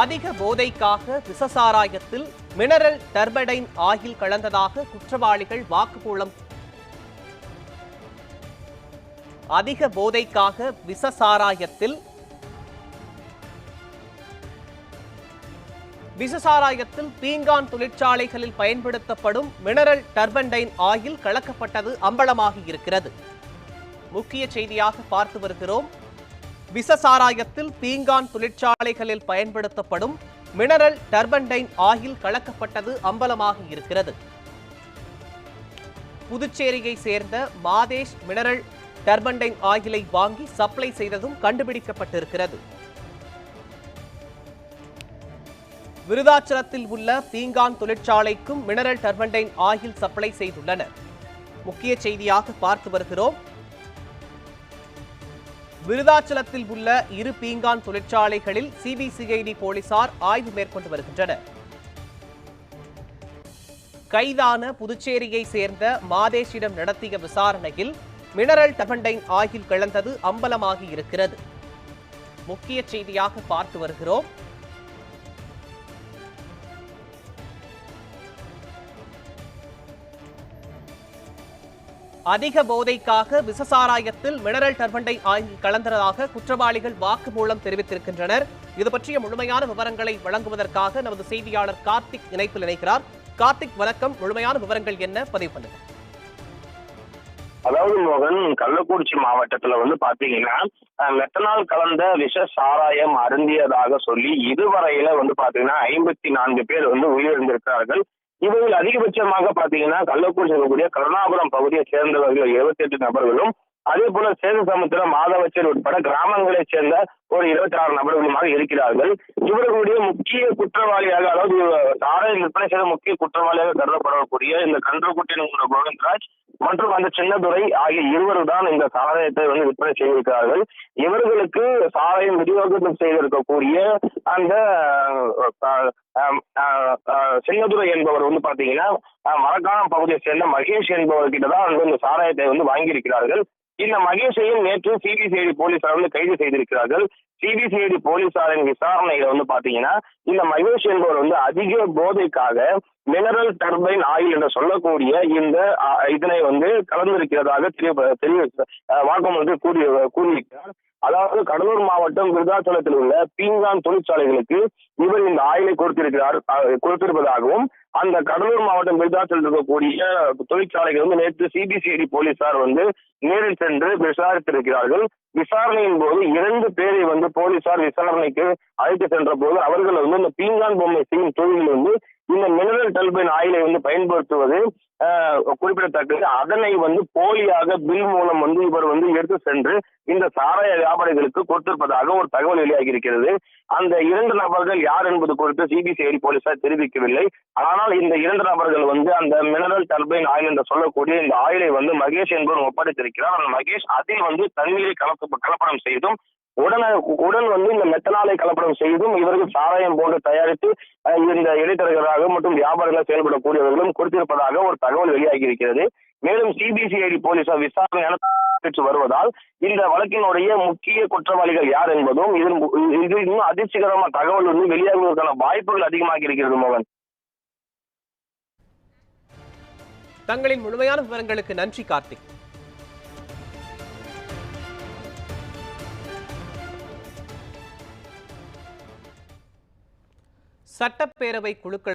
அதிக போதைக்காக விசசாராயத்தில் mineral டர்படைன் oil கலந்ததாக குற்றவாளிகள் வாக்குமூலம். அதிக போதைக்காக விசசாராயத்தில் விசசாராயத்தில் பீங்கான் தொழிற்சாலைகளில் பயன்படுத்தப்படும் மினரல் டர்பண்டைன் ஆயில் கலக்கப்பட்டது அம்பலமாகி இருக்கிறது முக்கிய செய்தியாக பார்த்து வருகிறோம். விசசாராயத்தில் பீங்கான் தொழிற்சாலைகளில் பயன்படுத்தப்படும் மினரல் டர்பண்டைன் ஆயில் கலக்கப்பட்டது அம்பலமாக இருக்கிறது. புதுச்சேரியை சேர்ந்த மாதேஷ் மினரல் டர்பண்டைன் ஆயிலை வாங்கி சப்ளை செய்ததும் கண்டுபிடிக்கப்பட்டிருக்கிறது. விருதாச்சலத்தில் உள்ள பீங்கான் தொழிற்சாலைக்கும் மினரல் டர்பண்டைன் ஆயில் சப்ளை செய்துள்ளனர். முக்கிய செய்தியாக பார்த்து வருகிறோம். விருதாச்சலத்தில் உள்ள இரு பீங்கான் தொழிற்சாலைகளில் சிபிசிஐடி போலீசார் ஆய்வு மேற்கொண்டு வருகின்றனர். கைதான புதுச்சேரியை சேர்ந்த மாதேஷிடம் நடத்திய விசாரணையில் மினரல் டபண்டைன் ஆயில் கலந்தது அம்பலமாகி இருக்கிறது. முக்கிய செய்தியாக பார்த்து வருகிறோம். அதிக போதைக்காக விசசாராயத்தில் மினரல் டர்பண்டை ஆயில் கலந்ததாக குற்றவாளிகள் வாக்குமூலம் தெரிவித்திருக்கின்றனர். இது பற்றிய முழுமையான விவரங்களை வழங்குவதற்காக நமது செய்தியாளர் கார்த்திக் இணைப்பில் இணைக்கிறார் கார்த்திக் வணக்கம். முழுமையான விவரங்கள் என்ன? பதிவு பண்ணுங்க. அதாவது மோகன் கள்ளக்குறிச்சி மாவட்டத்துல வந்து பாத்தீங்கன்னா அஹ், மெத்தனால் கலந்த விஷ சாராயம் அருந்தியதாக சொல்லி இதுவரையில வந்து பாத்தீங்கன்னா ஐம்பத்தி நான்கு பேர் வந்து உயிரிழந்திருக்கிறார்கள். இவர்கள் அதிகபட்சமாக பாத்தீங்கன்னா கள்ளக்குறிச்சி இருக்கக்கூடிய கருணாபுரம் பகுதியை சேர்ந்தவர்கள் இருபத்தி எட்டு நபர்களும் அதே போல சேது சமுத்திரம் மாதவச்சர் உட்பட கிராமங்களைச் சேர்ந்த ஒரு இருபத்தி ஆறு நபர்களுமாக இருக்கிறார்கள். இவர்களுடைய முக்கிய குற்றவாளியாக அதாவது சாராயம் விற்பனை செய்த முக்கிய குற்றவாளியாக கருதப்படக்கூடிய இந்த கன்றுக்குட்டி என்கிற கோவிந்தராஜ் மற்றும் அந்த சின்னதுரை ஆகிய இருவர் தான் இந்த சாராயத்தை வந்து விற்பனை செய்திருக்கிறார்கள். இவர்களுக்கு சாராயம் விநியோகம் செய்திருக்கக்கூடிய அந்த அஹ், அஹ், சின்னதுரை என்பவர் வந்து பாத்தீங்கன்னா மரக்காணம் பகுதியை சேர்ந்த மகேஷ் என்பவர்கிட்ட தான் வந்து இந்த சாராயத்தை வந்து வாங்கியிருக்கிறார்கள். இந்த மகேஷையும் நேற்று சிபிசிஐடி போலீசார் வந்து கைது செய்திருக்கிறார்கள். சிபிசிஐடி போலீசாரின் விசாரணையில வந்து பாத்தீங்கன்னா இந்த மகேஷ் என்பவர் வந்து அதிக போதைக்காக மினரல் டர்பைன் ஆயில் என்று சொல்லக்கூடிய இந்த இதனை வந்து கலந்திருக்கிறதாக தெரிய தெரிய வாக்கம் வந்து கூறி கூறியிருக்கிறார். அதாவது கடலூர் மாவட்டம் விருதாச்சலத்தில் உள்ள பீங்கான் தொழிற்சாலைகளுக்கு இவர் இந்த ஆயிலை கொடுத்திருக்கிறார் கொடுத்திருப்பதாகவும் அந்த கடலூர் மாவட்டம் விருதாச்சலத்தில் இருக்கக்கூடிய தொழிற்சாலைகள் வந்து நேற்று சிபிசிஐடி போலீசார் வந்து நேரில் சென்று விசாரித்திருக்கிறார்கள். விசாரணையின் போது இரண்டு பேரை வந்து போலீசார் விசாரணைக்கு அழைத்து சென்ற போது அவர்கள் வந்து இந்த பீங்கான் பொம்மை செய்யும் தொழிலில் வந்து இந்த மினரல் டல்பைன் ஆயிலை வந்து பயன்படுத்துவது குறிப்பிடத்தக்கது. அதனை வந்து போலியாக பில் மூலம் வந்து இவர் வந்து எடுத்து சென்று இந்த சாராய வியாபாரிகளுக்கு கொடுத்திருப்பதாக ஒரு தகவல் வெளியாகி இருக்கிறது அந்த இரண்டு நபர்கள் யார் என்பது குறித்து சிபிசிஐடி போலீசார் தெரிவிக்கவில்லை. ஆனால் இந்த இரண்டு நபர்கள் வந்து அந்த மினரல் டர்பைன் ஆயில் என்று சொல்லக்கூடிய இந்த ஆயிலை வந்து மகேஷ் என்பவர் ஒப்படைத்திருக்கிறார். அந்த மகேஷ் அதில் வந்து தண்ணீரை கலப்பு கலப்படம் செய்தும் உடன உடன் வந்து இந்த மெத்தனாலை கலப்படம் செய்தும் இவர்கள் சாராயம் போன்று தயாரித்து இந்த இடைத்தரகராக மற்றும் வியாபாரங்கள் செயல்படக்கூடியவர்களும் கொடுத்திருப்பதாக ஒரு தகவல் வெளியாகி இருக்கிறது மேலும் சிபிசிஐடி போலீசார் விசாரணை பெற்று வருவதால் இந்த வழக்கினுடைய முக்கிய குற்றவாளிகள் யார் என்பதும் இதன் இது இன்னும் அதிர்ச்சிகரமான தகவல் வந்து வெளியாகுவதற்கான வாய்ப்புகள் அதிகமாக இருக்கிறது மோகன். தங்களின் முழுமையான விவரங்களுக்கு நன்றி கார்த்திக். சட்டப்பேரவை குழுக்கள்